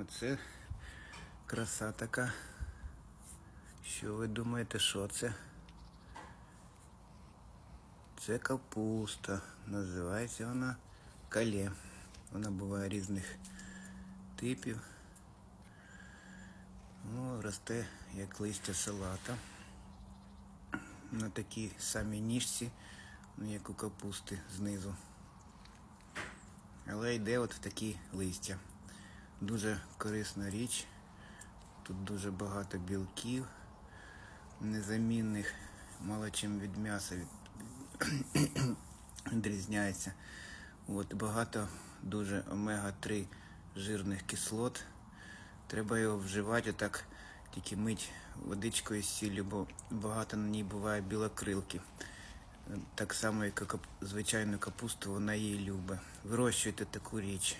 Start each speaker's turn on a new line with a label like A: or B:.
A: Оце краса така. Що ви думаєте, що це? Це капуста. Називається вона калє. Вона буває різних типів. Ну, росте як листя салата. На такій самій ніжці, ну, як у капусти знизу. Але йде от в такі листя. Дуже корисна річ. Тут дуже багато білків незамінних, мало чим від м'яса відрізняється. От, багато дуже омега-3 жирних кислот. Треба його вживати отак, тільки мить водичкою з сіллю, бо багато на ній буває білокрилки. Так само, як звичайну капусту, вона її любить. Вирощуйте таку річ.